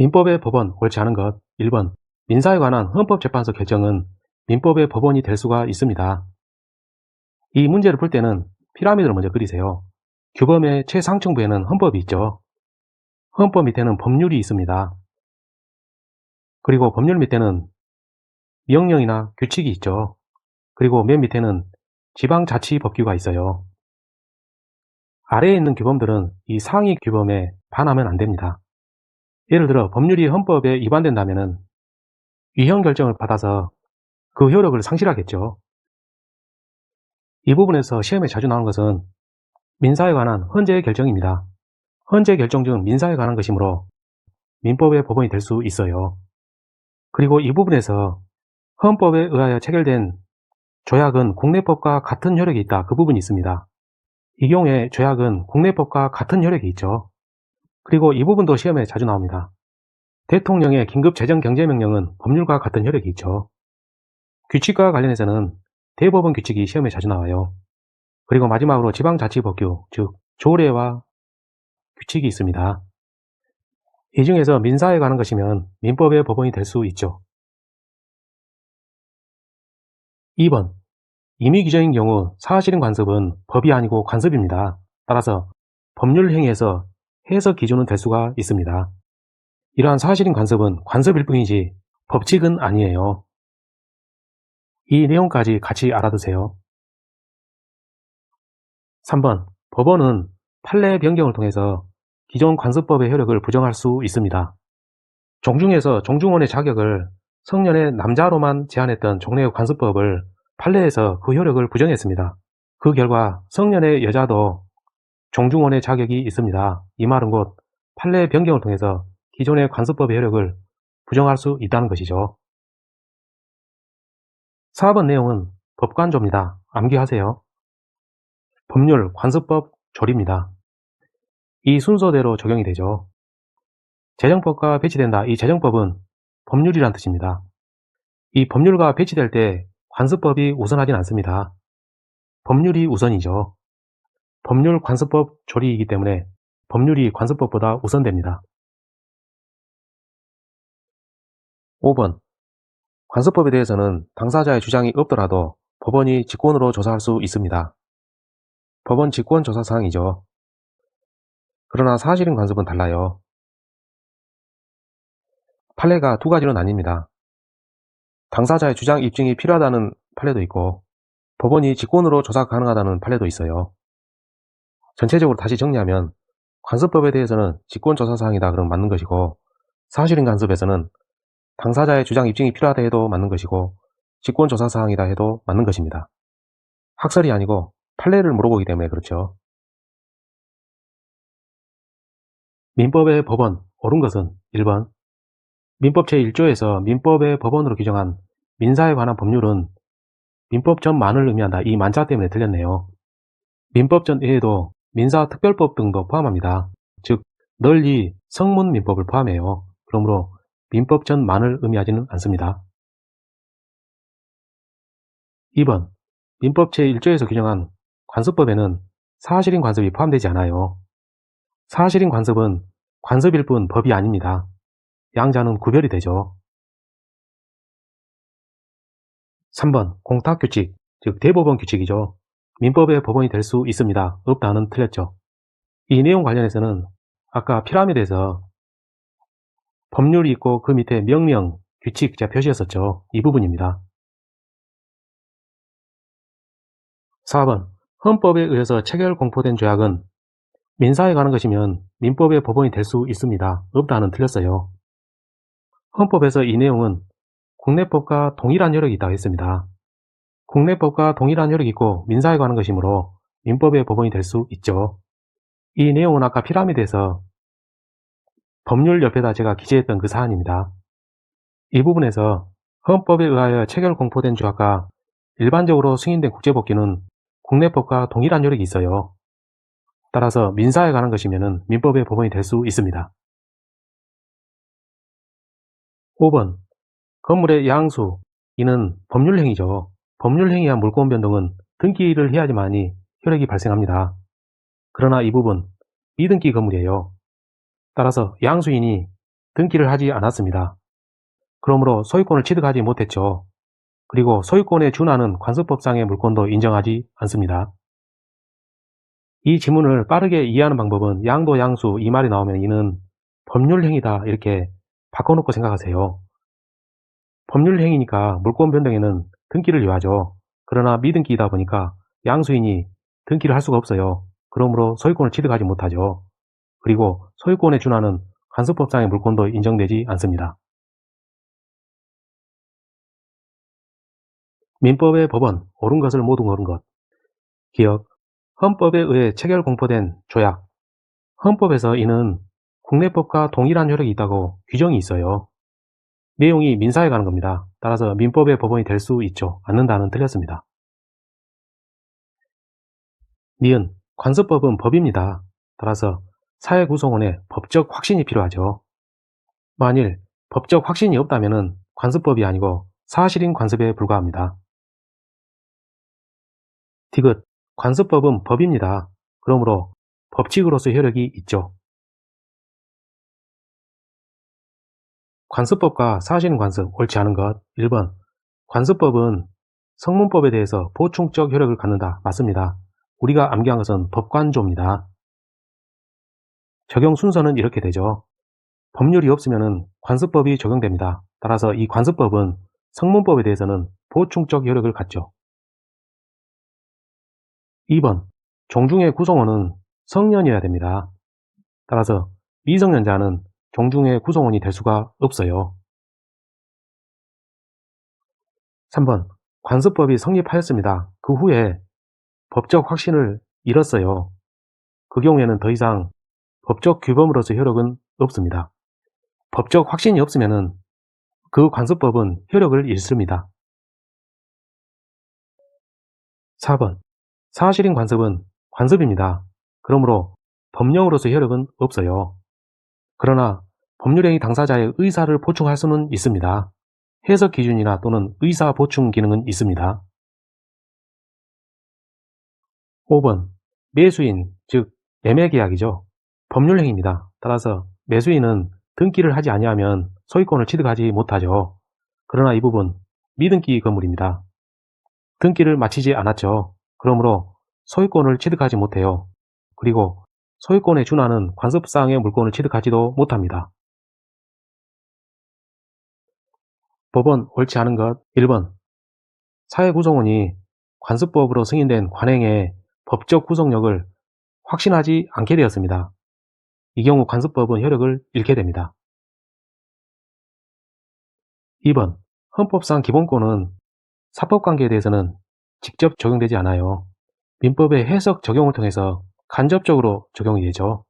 민법의 법원 옳지 않은 것 1번 민사에 관한 헌법재판소 결정은 민법의 법원이 될 수가 있습니다. 이 문제를 풀 때는 피라미드를 먼저 그리세요. 규범의 최상층부에는 헌법이 있죠. 헌법 밑에는 법률이 있습니다. 그리고 법률 밑에는 명령이나 규칙이 있죠. 그리고 맨 밑에는 지방자치법규가 있어요. 아래에 있는 규범들은 이 상위 규범에 반하면 안 됩니다. 예를 들어 법률이 헌법에 위반된다면 위헌 결정을 받아서 그 효력을 상실하겠죠. 이 부분에서 시험에 자주 나오는 것은 민사에 관한 헌재 결정입니다. 헌재 결정 중 민사에 관한 것이므로 민법의 법원이 될 수 있어요. 그리고 이 부분에서 헌법에 의하여 체결된 조약은 국내법과 같은 효력이 있다. 그 부분이 있습니다. 이 경우에 조약은 국내법과 같은 효력이 있죠. 그리고 이 부분도 시험에 자주 나옵니다. 대통령의 긴급 재정 경제 명령은 법률과 같은 효력이 있죠. 규칙과 관련해서는 대법원 규칙이 시험에 자주 나와요. 그리고 마지막으로 지방자치법규, 즉 조례와 규칙이 있습니다. 이 중에서 민사에 관한 것이면 민법의 법원이 될 수 있죠. 2번 임의 규정인 경우 사실인 관습은 법이 아니고 관습입니다. 따라서 법률 행위에서 해석 기준은 될 수가 있습니다. 이러한 사실인 관습은 관습일 뿐이지 법칙은 아니에요. 이 내용까지 같이 알아두세요. 3번 법원은 판례 변경을 통해서 기존 관습법의 효력을 부정할 수 있습니다. 종중에서 종중원의 자격을 성년의 남자로만 제한했던 종래의 관습법을 판례에서 그 효력을 부정했습니다. 그 결과 성년의 여자도 종중원의 자격이 있습니다. 이 말은 곧 판례 변경을 통해서 기존의 관습법의 효력을 부정할 수 있다는 것이죠. 4번 내용은 법관조입니다. 암기하세요. 법률, 관습법, 조리입니다. 이 순서대로 적용이 되죠. 재정법과 배치된다. 이 재정법은 법률이란 뜻입니다. 이 법률과 배치될 때 관습법이 우선하진 않습니다. 법률이 우선이죠. 법률 관습법 조리이기 때문에 법률이 관습법보다 우선됩니다. 5번 관습법에 대해서는 당사자의 주장이 없더라도 법원이 직권으로 조사할 수 있습니다. 법원 직권 조사 사항이죠. 그러나 사실인 관습은 달라요. 판례가 두 가지는 아닙니다. 당사자의 주장 입증이 필요하다는 판례도 있고 법원이 직권으로 조사 가능하다는 판례도 있어요. 전체적으로 다시 정리하면 관습법에 대해서는 직권조사사항이다 그러면 맞는 것이고 사실인 간섭에서는 당사자의 주장 입증이 필요하다 해도 맞는 것이고 직권조사사항이다 해도 맞는 것입니다. 학설이 아니고 판례를 물어보기 때문에 그렇죠. 민법의 법원, 옳은 것은 1번 민법 제1조에서 민법의 법원으로 규정한 민사에 관한 법률은 민법 전만을 의미한다. 이 만자 때문에 틀렸네요. 민법 전 외에도 민사특별법 등도 포함합니다. 즉 널리 성문민법을 포함해요. 그러므로 민법 전만을 의미하지는 않습니다. 2번 민법 제1조에서 규정한 관습법에는 사실인 관습이 포함되지 않아요. 사실인 관습은 관습일 뿐 법이 아닙니다. 양자는 구별이 되죠. 3번 공탁규칙, 즉 대법원 규칙이죠. 민법의 법원이 될 수 있습니다. 없다는 틀렸죠. 이 내용 관련해서는 아까 피라미드에서 법률이 있고 그 밑에 명령, 규칙 제가 표시했었죠. 이 부분입니다. 4번 헌법에 의해서 체결 공포된 조약은 민사에 관한 것이면 민법의 법원이 될 수 있습니다. 없다는 틀렸어요. 헌법에서 이 내용은 국내법과 동일한 효력이 있다고 했습니다. 국내법과 동일한 효력이 있고 민사에 관한 것이므로 민법의 법원이 될 수 있죠. 이 내용은 아까 피라미드에서 법률 옆에다 제가 기재했던 그 사안입니다. 이 부분에서 헌법에 의하여 체결 공포된 조약과 일반적으로 승인된 국제법규는 국내법과 동일한 효력이 있어요. 따라서 민사에 관한 것이면 민법의 법원이 될 수 있습니다. 5번 건물의 양수 이는 법률 행위죠. 법률 행위와 물권 변동은 등기를 해야지만이 효력이 발생합니다. 그러나 이 부분 미등기 건물이에요. 따라서 양수인이 등기를 하지 않았습니다. 그러므로 소유권을 취득하지 못했죠. 그리고 소유권에 준하는 관습법상의 물권도 인정하지 않습니다. 이 지문을 빠르게 이해하는 방법은 양도 양수 이 말이 나오면 이는 법률행위다 이렇게 바꿔놓고 생각하세요. 법률행위니까 물권 변동에는 등기를 요하죠. 그러나 미등기이다 보니까 양수인이 등기를 할 수가 없어요. 그러므로 소유권을 취득하지 못하죠. 그리고 소유권에 준하는 관습법상의 물권도 인정되지 않습니다. 민법의 법원, 옳은 것을 모두 옳은 것. 기억, 헌법에 의해 체결 공포된 조약. 헌법에서 이는 국내법과 동일한 효력이 있다고 규정이 있어요. 내용이 민사에 가는 겁니다. 따라서 민법의 법원이 될 수 있죠. 않는다는 틀렸습니다. 니은, 관습법은 법입니다. 따라서 사회구성원의 법적 확신이 필요하죠. 만일 법적 확신이 없다면 관습법이 아니고 사실인 관습에 불과합니다. 디귿, 관습법은 법입니다. 그러므로 법칙으로서 효력이 있죠. 관습법과 사실인 관습, 옳지 않은 것 1번, 관습법은 성문법에 대해서 보충적 효력을 갖는다. 맞습니다. 우리가 암기한 것은 법관조입니다. 적용 순서는 이렇게 되죠. 법률이 없으면 관습법이 적용됩니다. 따라서 이 관습법은 성문법에 대해서는 보충적 효력을 갖죠. 2번 종중의 구성원은 성년이어야 됩니다. 따라서 미성년자는 종중의 구성원이 될 수가 없어요. 3번 관습법이 성립하였습니다. 그 후에 법적 확신을 잃었어요. 그 경우에는 더 이상 법적 규범으로서 효력은 없습니다. 법적 확신이 없으면 그 관습법은 효력을 잃습니다. 4번 사실인 관습은 관습입니다. 그러므로 법령으로서 효력은 없어요. 그러나 법률행위 당사자의 의사를 보충할 수는 있습니다. 해석 기준이나 또는 의사 보충 기능은 있습니다. 5번 매수인, 즉 매매계약이죠. 법률행위입니다. 따라서 매수인은 등기를 하지 아니하면 소유권을 취득하지 못하죠. 그러나 이 부분 미등기 건물입니다. 등기를 마치지 않았죠. 그러므로 소유권을 취득하지 못해요. 그리고 소유권에 준하는 관습사항의 물건을 취득하지도 못합니다. 법원 옳지 않은 것 1번 사회구성원이 관습법으로 승인된 관행의 법적 구속력을 확신하지 않게 되었습니다. 이 경우 관습법은 효력을 잃게 됩니다. 2번 헌법상 기본권은 사법관계에 대해서는 직접 적용되지 않아요. 민법의 해석 적용을 통해서 간접적으로 적용이 되죠.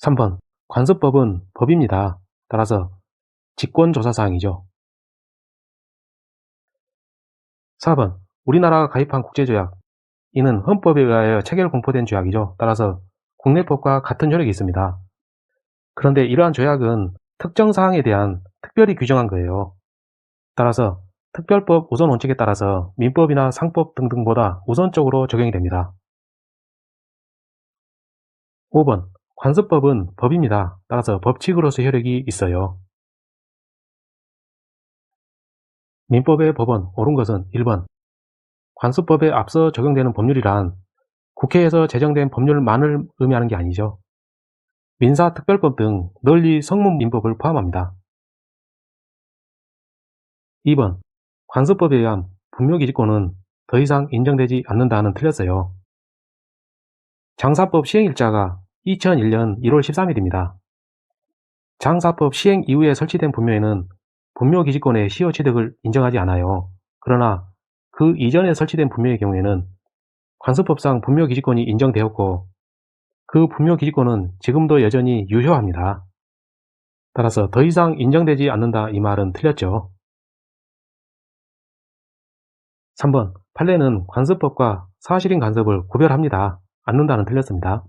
3번 관습법은 법입니다. 따라서 직권조사사항이죠. 4번 우리나라가 가입한 국제조약 이는 헌법에 의하여 체결 공포된 조약이죠. 따라서 국내법과 같은 효력이 있습니다. 그런데 이러한 조약은 특정 사항에 대한 특별히 규정한 거예요. 따라서 특별법 우선 원칙에 따라서 민법이나 상법 등등보다 우선적으로 적용이 됩니다. 5번 관습법은 법입니다. 따라서 법칙으로서 효력이 있어요. 민법의 법원 옳은 것은 1번 관습법에 앞서 적용되는 법률이란 국회에서 제정된 법률만을 의미하는 게 아니죠. 민사특별법 등 널리 성문민법을 포함합니다. 2번 관습법에 의한 분묘기지권은 더 이상 인정되지 않는다는 틀렸어요. 장사법 시행일자가 2001년 1월 13일입니다. 장사법 시행 이후에 설치된 분묘에는 분묘기지권의 시효 취득을 인정하지 않아요. 그러나 그 이전에 설치된 분묘의 경우에는 관습법상 분묘기지권이 인정되었고 그 분묘기지권은 지금도 여전히 유효합니다. 따라서 더 이상 인정되지 않는다 이 말은 틀렸죠. 3번 판례는 관습법과 사실인 간섭을 구별합니다. 않는다는 틀렸습니다.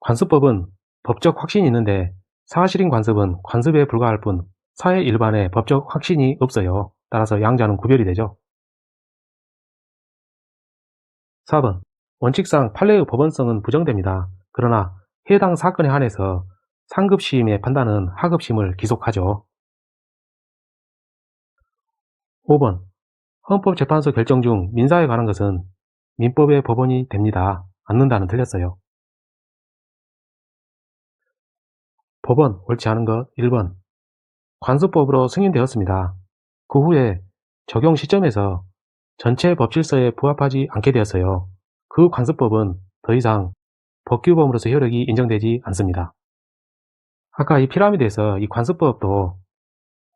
관습법은 법적 확신이 있는데 사실인 관습은 관습에 불과할 뿐 사회 일반에 법적 확신이 없어요. 따라서 양자는 구별이 되죠. 4번 원칙상 판례의 법원성은 부정됩니다. 그러나 해당 사건에 한해서 상급심의 판단은 하급심을 기속하죠. 5번 헌법재판소 결정 중 민사에 관한 것은 민법의 법원이 됩니다. 않는다는 틀렸어요. 법원 옳지 않은 것 1번 관습법으로 승인되었습니다. 그 후에 적용 시점에서 전체 법질서에 부합하지 않게 되었어요. 그 관습법은 더 이상 법규범으로서 효력이 인정되지 않습니다. 아까 이 피라미드에서 이 관습법도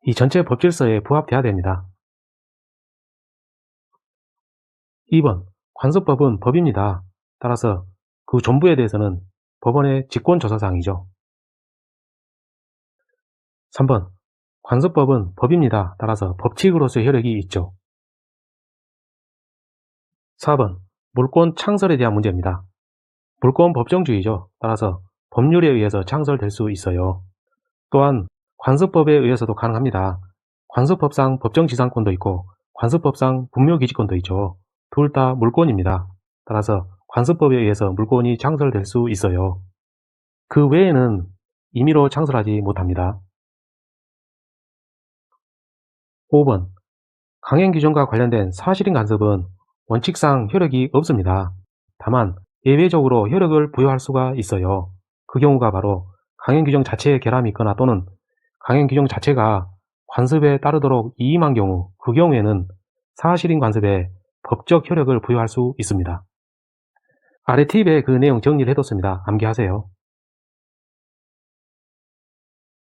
이 전체 법질서에 부합돼야 됩니다. 2번 관습법은 법입니다. 따라서 그 전부에 대해서는 법원의 직권조사사항이죠. 3번 관습법은 법입니다. 따라서 법칙으로서의 효력이 있죠. 4번 물권 창설에 대한 문제입니다. 물권 법정주의죠. 따라서 법률에 의해서 창설될 수 있어요. 또한 관습법에 의해서도 가능합니다. 관습법상 법정지상권도 있고 관습법상 분묘기지권도 있죠. 둘 다 물권입니다. 따라서 관습법에 의해서 물권이 창설될 수 있어요. 그 외에는 임의로 창설하지 못합니다. 5번 강행 규정과 관련된 사실인 간섭은 원칙상 효력이 없습니다. 다만 예외적으로 효력을 부여할 수가 있어요. 그 경우가 바로 강행 규정 자체에 결함이 있거나 또는 강행 규정 자체가 관습에 따르도록 이임한 경우 그 경우에는 사실인 관습에 법적 효력을 부여할 수 있습니다. 아래 팁에 그 내용 정리를 해뒀습니다. 암기하세요.